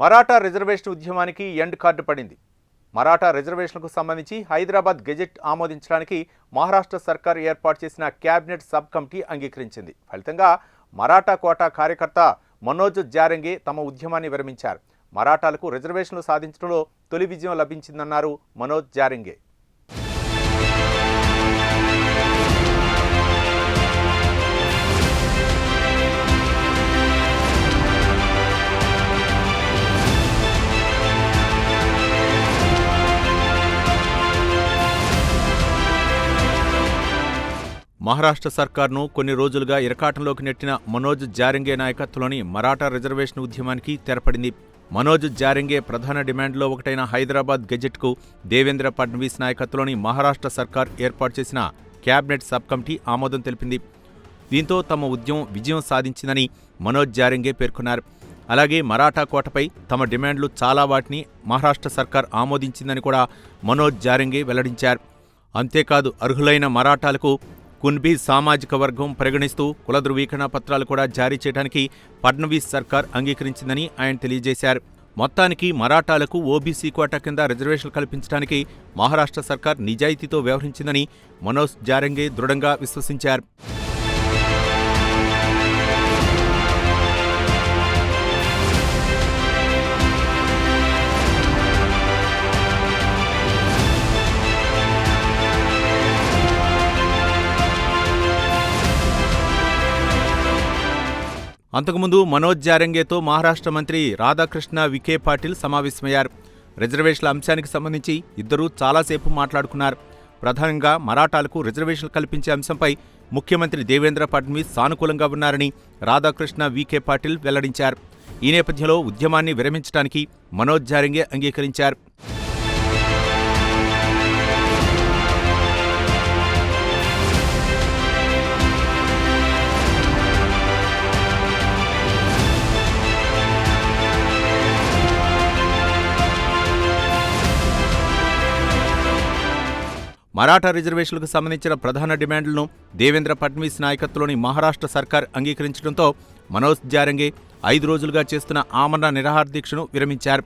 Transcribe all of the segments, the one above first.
Maratha reservation ఉద్యమానికి end card పడింది. మరాఠా రిజర్వేషన్లకు సంబంధించి హైదరాబాద్ గెజెట్ ఆమోదించడానికి మహారాష్ట్ర సర్కార్ ఏర్పాటు చేసిన క్యాబినెట్ సబ్ కమిటీ అంగీకరించింది. ఫలితంగా మరాఠా కోటా కార్యకర్త మనోజ్ జారంగే తమ ఉద్యమాన్ని విరమించారు. మరాఠాలకు రిజర్వేషన్లు సాధించడంలో తొలి విజయం లభించిందన్నారు మనోజ్ జారంగే. మహారాష్ట్ర సర్కార్ను కొన్ని రోజులుగా ఇరకాటంలోకి నెట్టిన మనోజ్ జారింగే నాయకత్వంలోని మరాఠా రిజర్వేషన్ ఉద్యమానికి తెరపడింది. మనోజ్ జారింగే ప్రధాన డిమాండ్లో ఒకటైన హైదరాబాద్ గెజెట్కు దేవేంద్ర ఫడ్నవీస్ నాయకత్వంలోని మహారాష్ట్ర సర్కార్ ఏర్పాటు చేసిన క్యాబినెట్ సబ్ కమిటీ ఆమోదం తెలిపింది. దీంతో తమ ఉద్యమం విజయం సాధించిందని మనోజ్ జారింగే పేర్కొన్నారు. అలాగే మరాఠా కోటపై తమ డిమాండ్లు చాలా వాటిని మహారాష్ట్ర సర్కార్ ఆమోదించిందని కూడా మనోజ్ జారింగే వెల్లడించారు. అంతేకాదు అర్హులైన మరాఠాలకు కున్బీ సామాజిక వర్గం పరిగణిస్తూ కుల ధృవీకరణ పత్రాలు కూడా జారీ చేయడానికి ఫడ్నవీస్ సర్కార్ అంగీకరించిందని ఆయన తెలియజేశారు. మొత్తానికి మరాఠాలకు ఓబీసీ కోటా కింద రిజర్వేషన్లు కల్పించడానికి మహారాష్ట్ర సర్కార్ నిజాయితీతో వ్యవహరించిందని మనోజ్ జారంగే దృఢంగా విశ్వసించారు. అంతకుముందు మనోజ్ జారంగేతో మహారాష్ట్ర మంత్రి రాధాకృష్ణ విఖే పాటిల్ సమావేశమయ్యారు. రిజర్వేషన్ల అంశానికి సంబంధించి ఇద్దరూ చాలాసేపు మాట్లాడుకున్నారు. ప్రధానంగా మరాఠాలకు రిజర్వేషన్లు కల్పించే అంశంపై ముఖ్యమంత్రి దేవేంద్ర ఫడ్నవీస్ సానుకూలంగా ఉన్నారని రాధాకృష్ణ విఖే పాటిల్ వెల్లడించారు. ఈ నేపథ్యంలో ఉద్యమాన్ని విరమించడానికి మనోజ్ జారంగే అంగీకరించారు. మరాఠా రిజర్వేషన్లకు సంబంధించిన ప్రధాన డిమాండ్లను దేవేంద్ర ఫడ్నవీస్ నాయకత్వంలోని మహారాష్ట్ర సర్కార్ అంగీకరించడంతో మనోజ్ జారంగే ఐదు రోజులుగా చేస్తున్న ఆమరణ నిరాహార దీక్షను విరమించారు.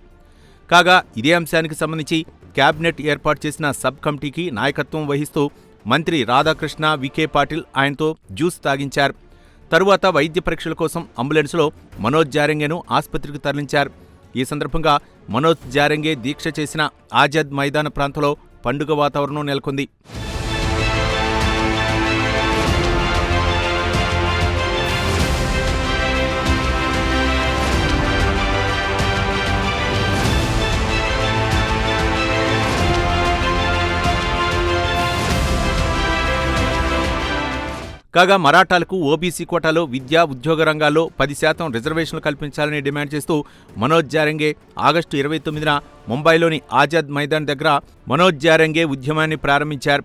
కాగా ఇదే అంశానికి సంబంధించి కేబినెట్ ఏర్పాటు చేసిన సబ్ కమిటీకి నాయకత్వం వహిస్తూ మంత్రి రాధాకృష్ణ వికే పాటిల్ ఆయనతో జ్యూస్ తాగించారు. తరువాత వైద్య పరీక్షల కోసం అంబులెన్స్లో మనోజ్ జారంగేను ఆసుపత్రికి తరలించారు. ఈ సందర్భంగా మనోజ్ జారంగే దీక్ష చేసిన ఆజాద్ మైదాన ప్రాంతంలో పండుగ వాతావరణం నెలకొంది. కాగా మరాఠాలకు ఓబీసీ కోటాలో విద్యా ఉద్యోగ రంగాల్లో పది శాతం రిజర్వేషన్లు కల్పించాలని డిమాండ్ చేస్తూ మనోజ్ జారంగే ఆగస్టు ఇరవై తొమ్మిదిన ముంబైలోని ఆజాద్ మైదాన్ దగ్గర మనోజ్ జారంగే ఉద్యమాన్ని ప్రారంభించారు.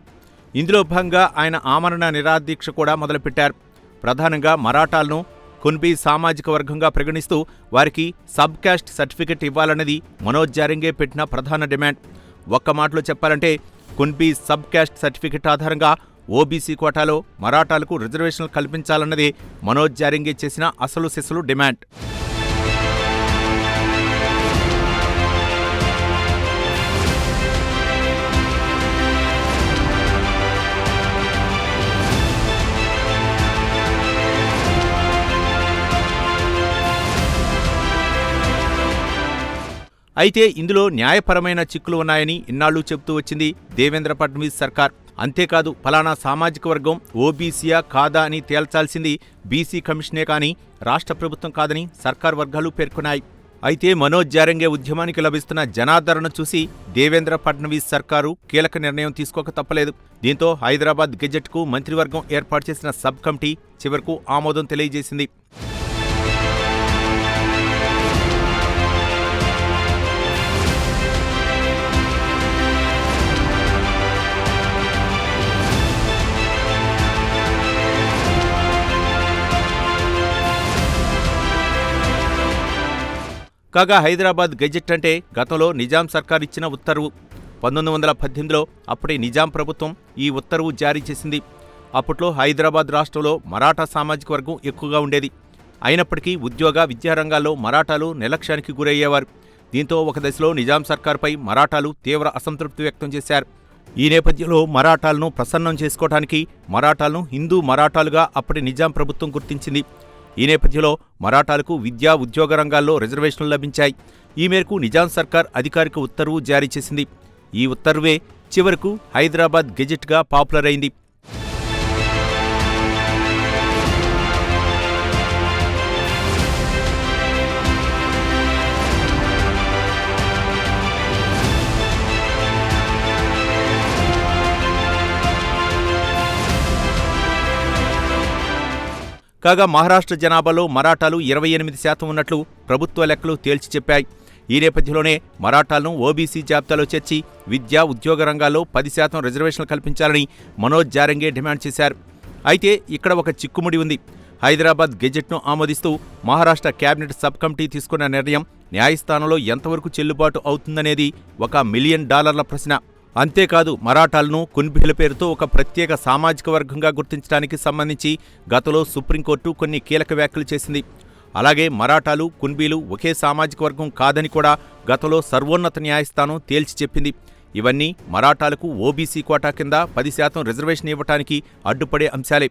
ఇందులో భాగంగా ఆయన ఆమరణ నిరాదీక్ష కూడా మొదలుపెట్టారు. ప్రధానంగా మరాఠాలను కున్బీ సామాజిక వర్గంగా పరిగణిస్తూ వారికి సబ్ క్యాస్ట్ సర్టిఫికెట్ ఇవ్వాలన్నది మనోజ్ జారింగే పెట్టిన ప్రధాన డిమాండ్. ఒక్క మాటలో చెప్పాలంటే కున్బీ సబ్ క్యాస్ట్ సర్టిఫికెట్ ఆధారంగా ఓబీసీ కోటాలో మరాఠాలకు రిజర్వేషన్లు కల్పించాలన్నది మనోజ్ జారింగి చేసిన అసలు సిసలు డిమాండ్. అయితే ఇందులో న్యాయపరమైన చిక్కులు ఉన్నాయని ఇన్నాళ్ళు చెబుతూ వచ్చింది దేవేంద్ర ఫడ్నవీస్ సర్కార్. అంతేకాదు ఫలానా సామాజిక వర్గం ఓబీసీయా కాదా అని తేల్చాల్సింది బీసీ కమిషనే కానీ రాష్ట్ర ప్రభుత్వం కాదని సర్కార్ వర్గాలు పేర్కొన్నాయి. అయితే మనోజ్ జారంగే ఉద్యమానికి లభిస్తున్న జనాదరణ చూసి దేవేంద్ర ఫడ్నవీస్ సర్కారు కీలక నిర్ణయం తీసుకోక తప్పలేదు. దీంతో హైదరాబాద్ గెజెట్కు మంత్రివర్గం ఏర్పాటు చేసిన సబ్ కమిటీ చివరకు ఆమోదం తెలియజేసింది. కాగా హైదరాబాద్ గెజెట్ అంటే గతంలో నిజాం సర్కార్ ఇచ్చిన ఉత్తర్వు. పంతొమ్మిది వందల పద్దెనిమిదిలో అప్పటి నిజాం ప్రభుత్వం ఈ ఉత్తర్వు జారీ చేసింది. అప్పట్లో హైదరాబాద్ రాష్ట్రంలో మరాఠా సామాజిక వర్గం ఎక్కువగా ఉండేది. అయినప్పటికీ ఉద్యోగ విద్యారంగాల్లో మరాఠాలు నిర్లక్ష్యానికి గురయ్యేవారు. దీంతో ఒక దశలో నిజాం సర్కార్పై మరాఠాలు తీవ్ర అసంతృప్తి వ్యక్తం చేశారు. ఈ నేపథ్యంలో మరాఠాలను ప్రసన్నం చేసుకోవడానికి మరాఠాలను హిందూ మరాఠాలుగా అప్పటి నిజాం ప్రభుత్వం గుర్తించింది. ఈ నేపథ్యంలో మరాఠాలకు విద్యా ఉద్యోగ రంగాల్లో రిజర్వేషన్లు లభించాయి. ఈ మేరకు నిజాం సర్కార్ అధికారిక ఉత్తర్వు జారీ చేసింది. ఈ ఉత్తర్వే చివరకు హైదరాబాద్ గెజెట్గా పాపులర్ అయింది. కాగా మహారాష్ట్ర జనాభాలో మరాఠాలు ఇరవై ఎనిమిది శాతం ఉన్నట్లు ప్రభుత్వ లెక్కలు తేల్చి చెప్పాయి. ఈ నేపథ్యంలోనే మరాఠాలను ఓబీసీ జాబితాలో చేర్చి విద్యా ఉద్యోగ రంగాల్లో పది శాతం రిజర్వేషన్లు కల్పించాలని మనోజ్ జారంగే డిమాండ్ చేశారు. అయితే ఇక్కడ ఒక చిక్కుముడి ఉంది. హైదరాబాద్ గెజెట్ను ఆమోదిస్తూ మహారాష్ట్ర కేబినెట్ సబ్ కమిటీ తీసుకున్న నిర్ణయం న్యాయస్థానంలో ఎంతవరకు చెల్లుబాటు అవుతుందనేది ఒక మిలియన్ డాలర్ల ప్రశ్న. అంతేకాదు మరాఠాలను కున్బిహుల పేరుతో ఒక ప్రత్యేక సామాజిక వర్గంగా గుర్తించడానికి సంబంధించి గతంలో సుప్రీంకోర్టు కొన్ని కీలక వ్యాఖ్యలు చేసింది. అలాగే మరాఠాలు కున్బీలు ఒకే సామాజిక వర్గం కాదని కూడా గతంలో సర్వోన్నత న్యాయస్థానం తేల్చి చెప్పింది. ఇవన్నీ మరాఠాలకు ఓబీసీ కోటా కింద పది శాతం రిజర్వేషన్ ఇవ్వటానికి అడ్డుపడే అంశాలే.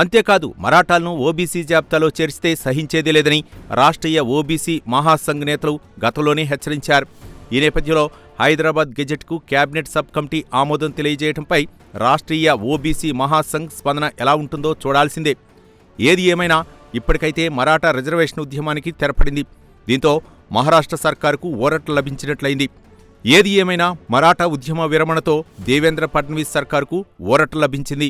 అంతేకాదు మరాఠాలను ఓబీసీ జాబితాలో చేర్చితే సహించేది లేదని రాష్ట్రీయ ఓబీసీ మహాసంఘ్ నేతలు గతంలోనే హెచ్చరించారు. ఈ నేపథ్యంలో హైదరాబాద్ గెజెట్కు కేబినెట్ సబ్ కమిటీ ఆమోదం తెలియజేయడంపై రాష్ట్రీయ ఓబీసీ మహాసంఘ్ స్పందన ఎలా ఉంటుందో చూడాల్సిందే. ఏది ఏమైనా ఇప్పటికైతే మరాఠా రిజర్వేషన్ ఉద్యమానికి తెరపడింది. దీంతో మహారాష్ట్ర సర్కారుకు ఊరట్లు లభించినట్లయింది. ఏది ఏమైనా మరాఠా ఉద్యమ విరమణతో దేవేంద్ర ఫడ్నవీస్ సర్కారుకు ఊరట లభించింది.